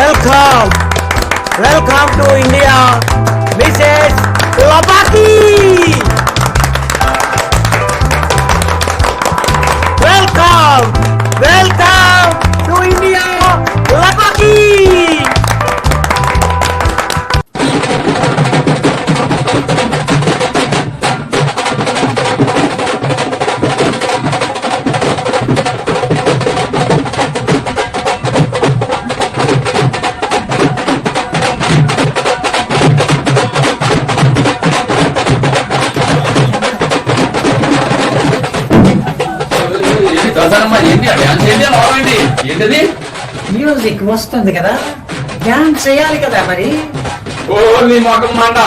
Welcome welcome to India Mrs లబాకి ఏంటది? Music వస్తుంది కదా. డాన్స్ చేయాలి కదా మరి. ఓ నీ మొఖం మాట.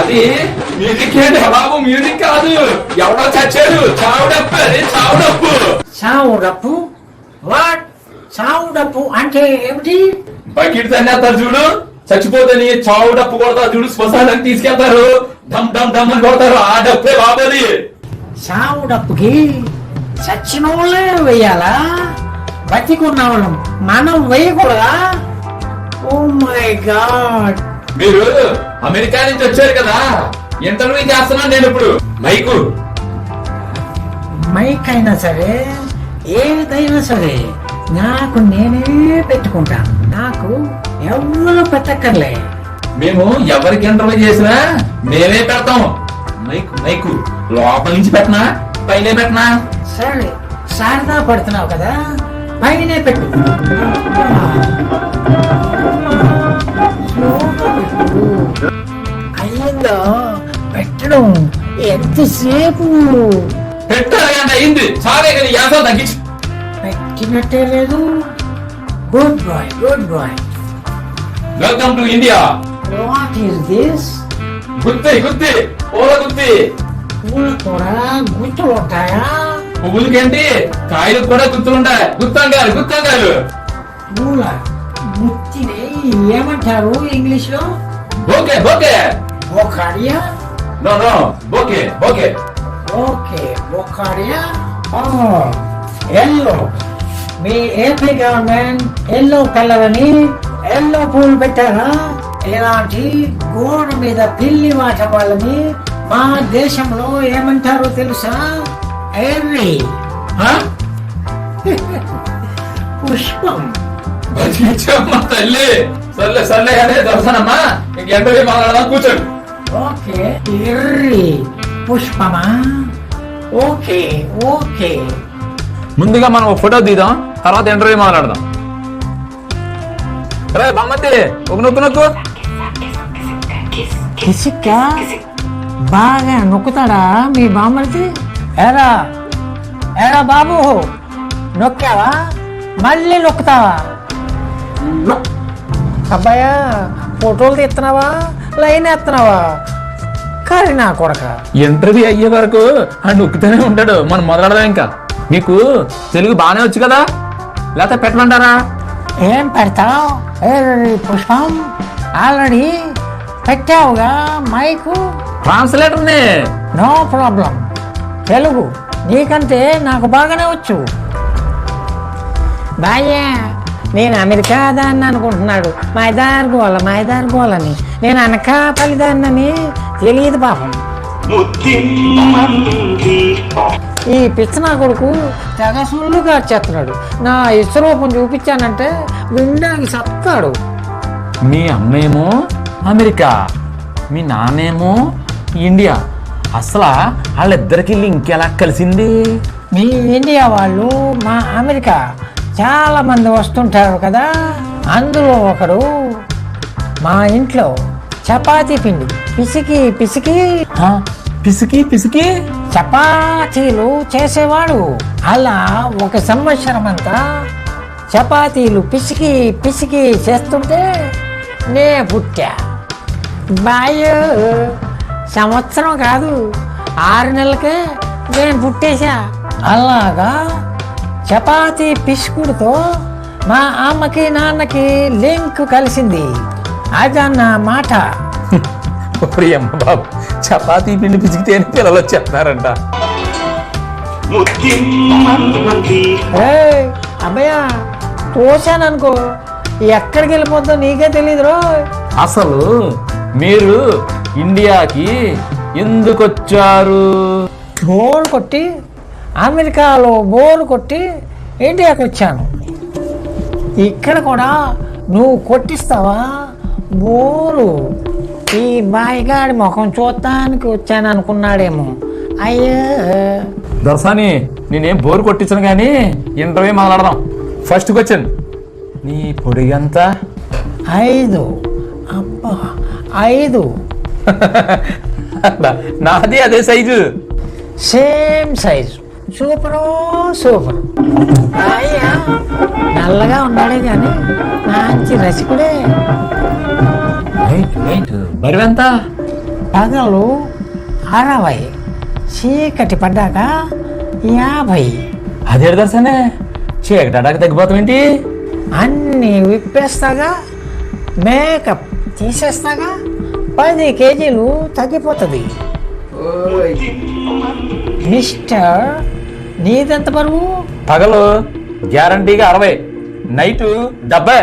అది మ్యూజిక్ ఏంటి బాబు మ్యూజిక్ కాదు. ఎవడో చచ్చాడు. చావు డప్పు అది చావు డప్పు చావు డప్పు వాట్ చావు డప్పు అంటే ఏమిటి? బకెట్ తన్నేస్తారు చూడు. చచ్చిపోతే నీ చావు డప్పు కొడతారు చూడు. శ్మశానానికి తీసుకెళ్తారు. డమ్ డమ్ డమ్ అని కొడతారు. ఆ డప్పే బాబది చావు డప్పుకి చచ్చిన వాళ్ళే వెయ్యాలా బతికున్న వాళ్ళు మనం వేయకూడదా? Oh my God. మీరు అమెరికా నుంచి వచ్చారు కదా? ఇంటర్వ్యూ చేస్తున్నాను నేను ఇప్పుడు. మైకు. మైక్ అయినా సరే ఏదైనా సరే నాకు నేనే పెట్టుకుంటాను. నాకు ఎవరు పెట్టక్కర్లే. మేము ఎవరికి ఇంటర్వ్యూ చేసినా మేమే పెడతాం. Mic mic. లోపల నుంచి పెట్టనా? పైన పెట్టనా? సరే శారదా పడుతున్నావు కదా? పైనే పెట్టు. అయ్యిందో? పెట్టడం ఎంతసేపు? అయింది సారే కదా యాసలు తగ్గించు. పెట్టినట్టే లేదు. Good boy good boy welcome to India what is this గుత్తి గుత్తి పూల గుత్తి. పూల కూడా గుర్తులు ఉంటాయా? పువ్వులకేంటి? కాయలకు కూడా ఉంటాయి గుత్తంగారు గుత్తంగారు. పూల గుత్తిని ఏమంటారు ఇంగ్లీష్లో bouquet bouquet. Bokadia? No no bouquet bouquet. Okay Bokadia? Yellow. మీ ఏపీ గవర్నమెంట్ ఎల్లో కలర్ అని ఎల్లో పూలు పెట్టారా? ఇలాంటి గోడ మీద పిల్లి మాట వాళ్ళని మా దేశంలో ఏమంటారో తెలుసా? ఎర్రి హా? పుష్పం. బతికించమ్మా తల్లి. సర్లే సర్లే అనే దర్శనమ్మా. ఇంక ఇంటర్వ్యూ మాట్లాడదాం? కూర్చోండి. ఓకే ఎర్రి. పుష్పమా? Okay okay. ముందుగా మనం ఒక ఫోటో తీద్దాం తర్వాత ఇంటర్వ్యూ మాట్లాడదాం. రే బొమ్మతి ఒక నొక్కు నొక్కు. కిసిక్క? బాగా నొక్కుతాడా మీ బామ్మడికి ఎరా ఎరా బాబు? నొక్కావా? మళ్ళీ నొక్కుతావా? అబ్బాయా ఫోటోలు తీస్తున్నావా? లైన్ ఎత్తున్నావా కానీ నా కొడక. ఇంటర్వ్యూ అయ్యే వరకు ఆ నొక్కుతూనే ఉంటాడు మనం మొదలడదాం ఇంకా. మీకు తెలుగు బాగానే వచ్చు కదా? లేకపోతే పెట్టమంటారా? ఏం పెడతావు? పుష్పం ఆల్రెడీ పెట్టావుగా మైకు? ట్రాన్స్లేటర్ని నో ప్రాబ్లం. తెలుగు నీకంటే నాకు బాగానే వచ్చు. బాయ్యా నేను అమెరికా దాన్ని అనుకుంటున్నాడు. మైదార్ గోల మైదార్ గోలని. నేను అనకాపల్లి దాన్నని తెలియదు పాపం. ఈ పిచ్చనా కొడుకు తెగ సుళ్ళుగా చేస్తున్నాడు. నా ఇసురూపం చూపించానంటే విండానికి సత్తాడు. మీ అమ్మేమో అమెరికా మీ నాన్నేమో ఇండియా. అసలు వాళ్ళిద్దరికి లింక్ ఎలా కలిసింది? మీ ఇండియా వాళ్ళు మా అమెరికా చాలా మంది వస్తుంటారు కదా. అందులో ఒకడు మా ఇంట్లో చపాతీ పిండి. పిసికి పిసికి. పిసికి పిసికి? చపాతీలు చేసేవాడు. అలా ఒక సంవత్సరం అంతా చపాతీలు పిసికి పిసికి చేస్తుంటే నే పుట్టా. బాయ్. సంవత్సరం కాదు ఆరు నెలలకే నేను పుట్టేశా. అలాగా? చపాతీ పిసుకుడుతో మా అమ్మకి నాన్నకి లింక్ కలిసింది. అదన్న మాట. అమ్మ బాబు చపాతీ పిండి పిసికితే పిల్లలు వచ్చేస్తున్నారంట? అబ్బయ్య తోసాననుకో ఎక్కడికి వెళ్ళిపోతుందో నీకే తెలియదు రో అసలు మీరు ఇండియాకి ఎందుకు వచ్చారు బోర్ కొట్టి అమెరికాలో బోర్ కొట్టి ఇండియాకి వచ్చాను. ఇక్కడ కూడా నువ్వు కొట్టిస్తావా? బోరు. ఈ బాయిగాడి ముఖం చూడటానికి వచ్చాను అనుకున్నాడేమో. అయ్యో. దర్శని నేనేం బోర్ కొట్టించను కానీ ఇంటర్వ్యూ మొదలెడదాం ఫస్ట్ క్వశ్చన్ నీ పొడిగి ఎంత ఐదు. అబ్బా ఐదు. నాది అదే size same size super super అయ్యా నల్లగా ఉన్నాడే కానీ మంచి రసికుడే బరువెంత పగలు అరవై చీకటి పడ్డాక యాభై అదే దర్శనే చీకటి అడాక తగ్గిపోతాం ఏంటి అన్నీ విప్పేస్తాగా మేకప్ తీసేస్తాగా పది కేజీలు తగ్గిపోతుంది. మిస్టర్ నీదెంత బరువు? పగలు గ్యారంటీగా అరవై నైటు డెబ్బై.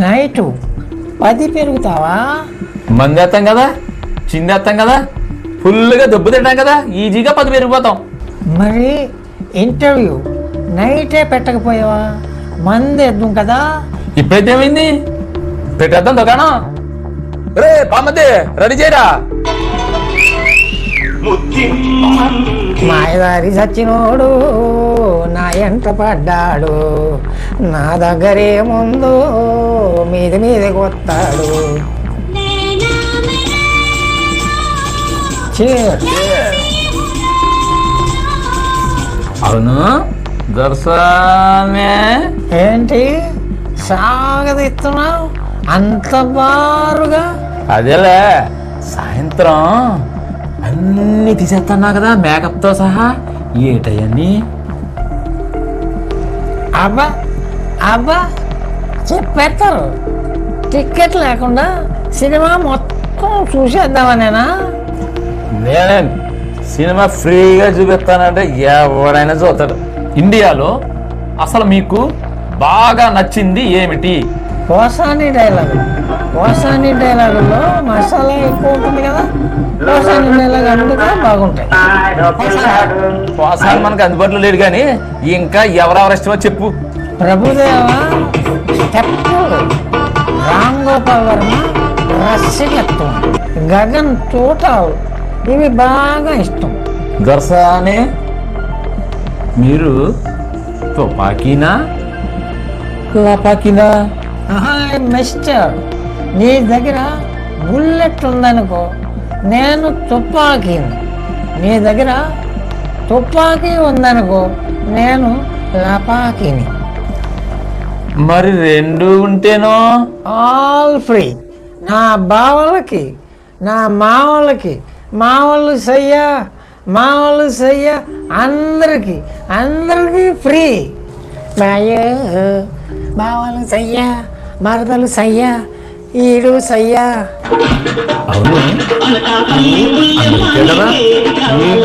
నైటు పది పెరుగుతావా? మందేస్తాం కదా చిందేస్తాం కదా ఫుల్గా దెబ్బ తింటాం కదా ఈజీగా పది పెరిగిపోతాం. మరి ఇంటర్వ్యూ నైటే పెట్టకపోయావా? మందేద్దాం కదా. ఇప్పుడైతే ఏమైంది? పెట్టేద్దాం దుకాణం. రే బామ్మది రెడీ చేయరా? మాయదారి సచ్చినోడు నా ఎంట పడ్డాడు. నా దగ్గరేముందో మీది మీదకి వస్తాడు. అవును దర్శనమే. ఏంటి? సాగదీస్తున్నావు అంత బారుగా. అదేలే సాయంత్రం అన్ని తీసేస్తున్నా కదా మేకప్తో సహా ఏటయన్నీ అబ్బా అబ్బా చెప్పేస్తారు టికెట్ లేకుండా సినిమా మొత్తం చూసేద్దామనేనా? నేను సినిమా ఫ్రీగా చూపిస్తానంటే ఎవడైనా చూస్తాడు. ఇండియాలో అసలు మీకు బాగా నచ్చింది ఏమిటి? కోసాని డైలాగు. కోసాని డైలాగుల్లో మసాలా ఎక్కువ ఉంటుంది కదా కోసాని డైలాగ్ అందుకే బాగుంటాయి. ఒకసారి మనకు అందుబాటులో లేడు కానీ ఇంకా ఎవరెవరు ఇష్టమో చెప్పు. ప్రభుదేవ స్టెప్ రామ్ గోపాల్ వర్మ రసికత్వం గగన్ టోటల్ ఇవి బాగా ఇష్టం. దర్శనే మీరు తుపాకీనా? లపాకీనా హాయ్ మిస్టర్ నీ దగ్గర బుల్లెట్ ఉందనుకో నేను తుపాకీని నీ దగ్గర తుపాకీ ఉందనుకో నేను లపాకీని. మరి రెండు ఉంటేనో? All free. నా బావలకి నా మావలకి మావలు సయ్యా మావలు సయ్యా అందరికి అందరికి ఫ్రీ. మాయో బావలు సయ్యా మరదలు సయ్యా ఈడు సయ్యా. అవును.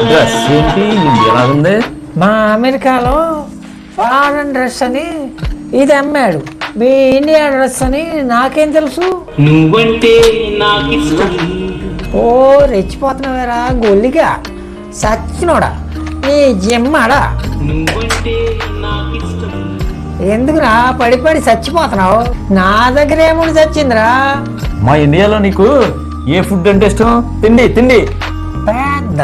డ్రెస్ ఏంటి? ఎలా ఉంది? మా అమెరికాలో ఫారెన్ డ్రెస్ అని ఇది అమ్మాడు. మీ ఇండియా డ్రెస్ అని నాకేం తెలుసు? నువ్వంటే నాకిష్టం. ఓ రెచ్చిపోతున్నావేరా గొల్లిగా. సచ్చినోడా నీ జిమ్మడా? నువ్వంటే నాకిష్టం. ఎందుకురా? పడి పడి చచ్చిపోతున్నావు. నా దగ్గర ఏముండి చచ్చిందిరా. మా ఇండియాలో నీకు ఏ ఫుడ్ అంటే ఇష్టం? తిండి తిండి. పెద్ద.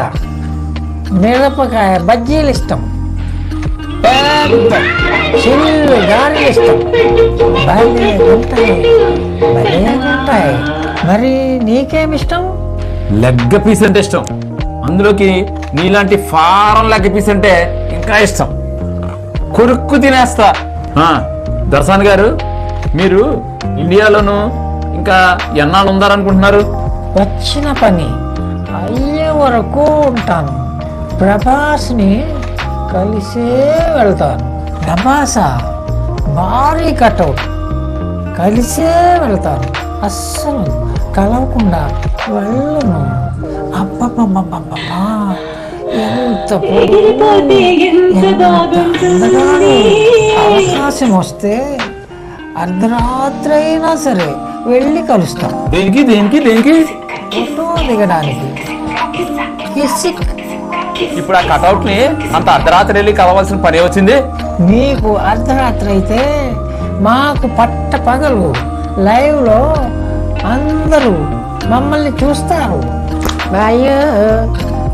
మిరపకాయ బజ్జీలు ఇష్టం. పెద్ద. చిల్లు గారెలు ఇష్టం. భలే ఉంటాయి. భలే ఉంటాయి. మరి నీకేమిష్టం లెగ్ పీస్ అంటే ఇష్టం. అందులోకి నీలాంటి ఫారం లెగ్ పీస్ అంటే ఇంకా ఇష్టం. కొరుక్కు తినేస్తా. దర్శన్ గారు మీరు ఇండియాలోను ఇంకా ఎన్నాళ్ళు ఉందారనుకుంటున్నారు వచ్చిన పని అయ్యే వరకు ఉంటాను. ప్రభాస్ని కలిసే వెళ్తాను. ప్రభాసా భారీ కట్అవుట్. కలిసే వెళ్తాను. అస్సలు కలవకుండా వెళ్ళను. అబ్బబ్బబ్బబ్బబ్బా ఎంత ఎంత బాగుంటుంది అవకాశం వస్తే అర్ధరాత్రి అయినా సరే వెళ్ళి కలుస్తాం. దేనికి దేనికి దేనికి? ఫోటో దిగడానికి. కిసిక్. ఇప్పుడు ఆ కటౌట్ని అంత అర్ధరాత్రి వెళ్ళి కలవాల్సిన పని వచ్చింది మీకు అర్ధరాత్రి అయితే మాకు పట్ట పగలు. లైవ్లో అందరూ మమ్మల్ని చూస్తారు. అయ్యో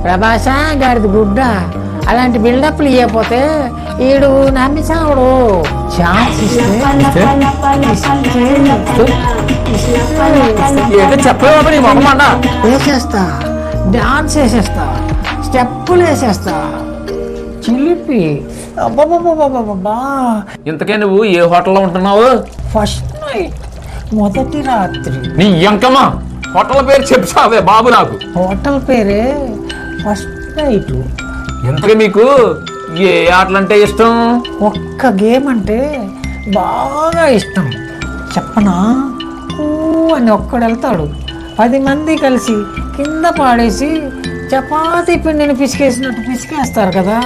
ప్రభాస గాడిది గుడ్డ. అలాంటి బిల్డప్లు ఇవ్వకపోతే ఈడు నమ్మిసావుడు ఛాన్స్ వేసేస్తా. డాన్స్ వేసేస్తా. స్టెప్పులు వేసేస్తా. చిలిపి. ఇంతకే నువ్వు ఏ హోటల్లో ఉంటున్నావు? ఫస్ట్ నైట్ మొదటి రాత్రి. నీ ఎంకమ్మ. హోటల్ పేరు చెప్తావే బాబు నాకు. హోటల్ పేరే ఫస్ట్ నైట్. ఇంతకీ మీకు? ఏ ఆటలంటే ఇష్టం? ఒక్క గేమ్ అంటే బాగా ఇష్టం. చెప్పనా? ఊ అని ఒక్కడు వెళ్తాడు. పది మంది కలిసి కింద పాడేసి చపాతీ పిండిని పిసికేసినట్టు పిసికేస్తారు కదా.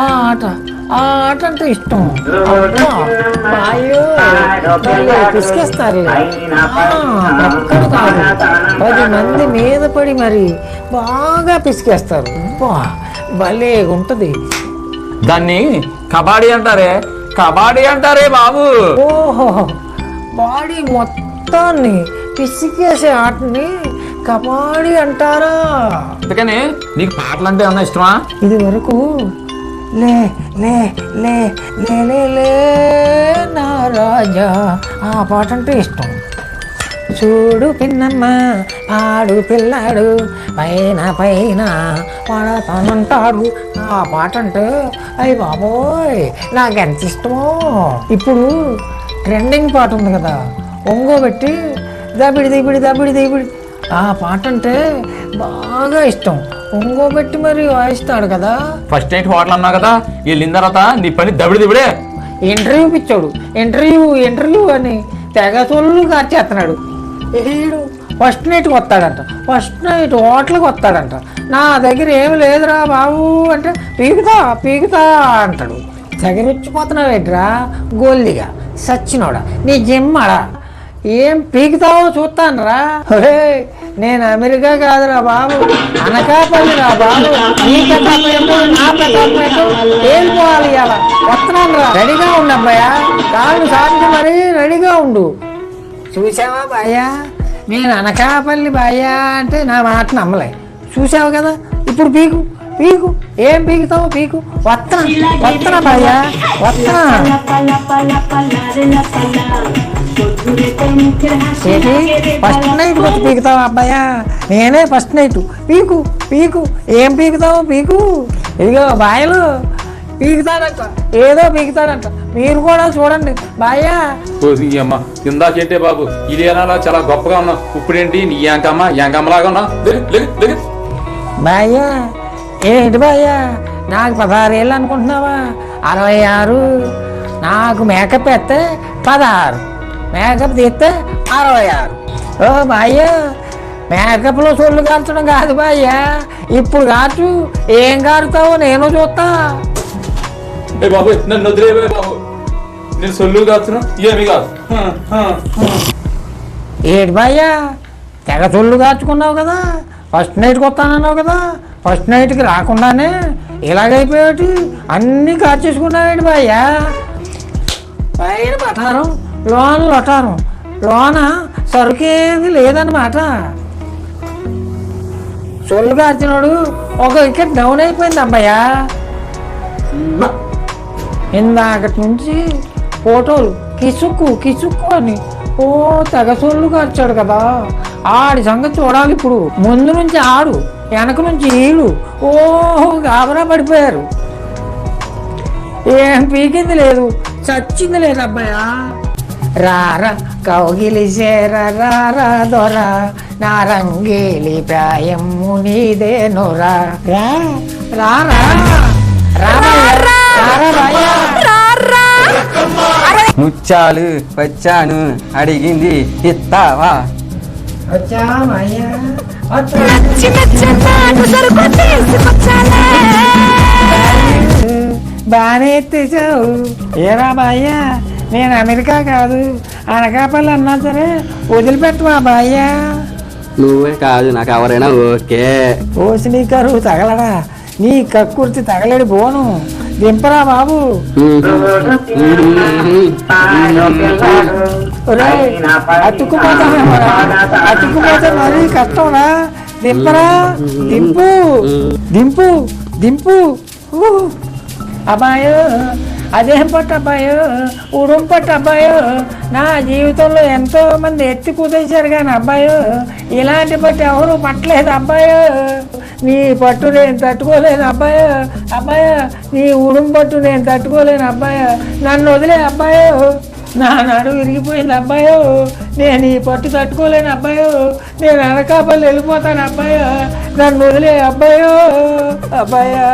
ఆ ఆట ఆ ఆట అంటే ఇష్టం. అయ్యో పిసికేస్తారు. ఒక్కడు కాదు. పది మంది మీద పడి మరి బాగా పిసికేస్తారు. అబ్బా, భలే ఉంటది. దాన్ని కబాడీ అంటారే? కబాడీ అంటారే బాబు. ఓహో బాడీ మొత్తాన్ని పిసికేసే ఆటని కబాడీ అంటారా? అందుకని నీకు పాటలు అంటే ఏమన్నా ఇష్టమా? ఇది వరకు లే లే లే లే లే లే నా రాజా ఆ పాట అంటే ఇష్టం. చూడు పిన్నమ్మ ఆడు పిల్లాడు పైన పైన పడతానంటాడు ఆ పాట అంటే అయ్యి బాబోయ్ నాకెంత ఇష్టమో. ఇప్పుడు ట్రెండింగ్ పాట ఉంది కదా ఒంగోబెట్టి దబిడి దిబిడి దబిడి దిబిడి. ఆ పాట అంటే బాగా ఇష్టం. ఒంగోబెట్టి మరి వాయిస్తాడు కదా. ఫస్ట్ నైట్ హోటల్ అన్నావు కదా వెళ్ళిన తర్వాత నీ పని దబిడి దిబిడే. ఇంటర్వ్యూ పిచ్చాడు. ఇంటర్వ్యూ ఇంటర్వ్యూ అని తెగ సొల్లు కార్చేస్తున్నాడు ఈడు ఫస్ట్ నైట్కి వస్తాడంట ఫస్ట్ నైట్ హోటల్కి వస్తాడంట. నా దగ్గర ఏమి లేదురా బాబు అంటే పీకుతా పీకుతా అంటాడు. తెగరిచ్చిపోతున్నావు ఏంట్రా గోల్దిగా సచ్చినోడా నీ జిమ్మడా? ఏం పీకుతావో చూస్తానురా. ఒరే నేను అమెరికా కాదురా బాబు. అనకాపల్లి రా బాబు. నీ ప్రతాపం ఏంటో, నా ప్రతాపం ఏంటో తేలిపోవాలి ఇవాళ? వస్తున్నాను రెడీగా ఉండబ్బాయా కాళ్ళు సాధించి మరీ రెడీగా ఉండు. చూసావా బాయ్యా నేను అనకాపల్లి బాయ్యా అంటే నా మాట నమ్మలే. చూసావు కదా? ఇప్పుడు పీకు పీకు. ఏం పీకుతావు? పీకు. వత్తన వత్తనా బాయ్యా వత్తన. ఏంటి? ఫస్ట్ నైట్ వచ్చి పీకుతావు అబ్బాయా? నేనే ఫస్ట్ నైట్. పీకు పీకు. ఏం పీకుతావు? పీకు. ఇదిగో బాయలు. పీకుతాడంట ఏదో పీకుతాడంట మీరు కూడా చూడండి. బాయ్యా. అమ్మ ఇందాకేంటే బాబు. ఇది ఏనాలా చాలా గొప్పగా ఉన్నా. ఇప్పుడేంటి? నీ యాంకమ్మ యాంకమ్మలాగా ఉన్నా. లేగు, లేగు. బాయ్యా ఏంటి బాయ్యా? నాకు పదహారేళ్ళు అనుకుంటున్నావా? అరవై ఆరు. నాకు మేకప్ వేస్తే పదహారు. మేకప్ తీస్తే అరవై ఆరు. ఓ బాయ్యా మేకప్లో సొల్లు కాల్చడం కాదు బాయ్యా. ఇప్పుడు కాచు ఏం కారుతావో నేను చూస్తా. ఏ బాబు నన్ను వదిలే బాబు నేను సొల్లు కాస్తున్నా ఏమి కాదు. ఏడు బాయ్యా తెగ సొల్లు కాచుకున్నావు కదా ఫస్ట్ నైట్కి వస్తానన్నావు కదా ఫస్ట్ నైట్కి రాకుండానే ఇలాగైపోయాటి అన్నీ కాచేసుకున్నావేంటి బాయ్యా? పైన పటారం లోన లొటారం లోన సరుకేది లేదన్నమాట. సొల్లు కార్చినాడు ఒక వికెట్ డౌన్ అయిపోయింది అబ్బాయా ఇందాకటి నుంచి ఫోటోలు కిసుక్కు కిసుక్కు అని ఓ తెగసోళ్ళు సొల్లు కదా ఆడి సంగతి చూడాలి ఇప్పుడు ముందు నుంచి ఆడు వెనక నుంచి ఈడు ఓ గాబరా పడిపోయారు ఏం పీకింది లేదు చచ్చింది లేదు అబ్బాయా రారా కౌగిలి చేర రారా దొర నా రంగేలి ప్రాయము నీదే నొరా రా రారా రారా రారా ముచ్చాలు వచ్చాను అడిగింది ఇస్తావా బాగానే ఎత్తేసావు. ఏరా బాయ్యా? నేను అమెరికా కాదు అనకాపల్లి అన్నా సరే వదిలిపెట్టవా బాయ్యా? నువ్వే కాదు నాకు ఎవరైనా ఓకే. ఓసి నీ కరువు తగలడా నీ కక్కుర్తి తగలడి పోను దింపరా బాబు. ఒరేయ్, అతుక్కుపోతే మరీ కష్టంరా. దింపరా దింపు దింపు దింపు. అబ్బాయో అదేం పట్టు అబ్బాయో ఉడుం పట్టు అబ్బాయో నా జీవితంలో ఎంతో మంది ఎత్తి కుదేశారు కానీ అబ్బాయో ఇలాంటి పట్టు ఎవరు పట్టలేదు అబ్బాయో. నీ పట్టు నేను తట్టుకోలేను అబ్బాయో అబ్బాయో నీ ఉడుం పట్టు నేను తట్టుకోలేను అబ్బాయో. నన్ను వదిలే అబ్బాయో. నా నడు విరిగిపోయింది అబ్బాయో. నేను ఈ పట్టు తట్టుకోలేను అబ్బాయో. నేను అనకాపల్లి వెళ్ళిపోతాను అబ్బాయో. నన్ను వదిలే అబ్బాయో. అబ్బాయా.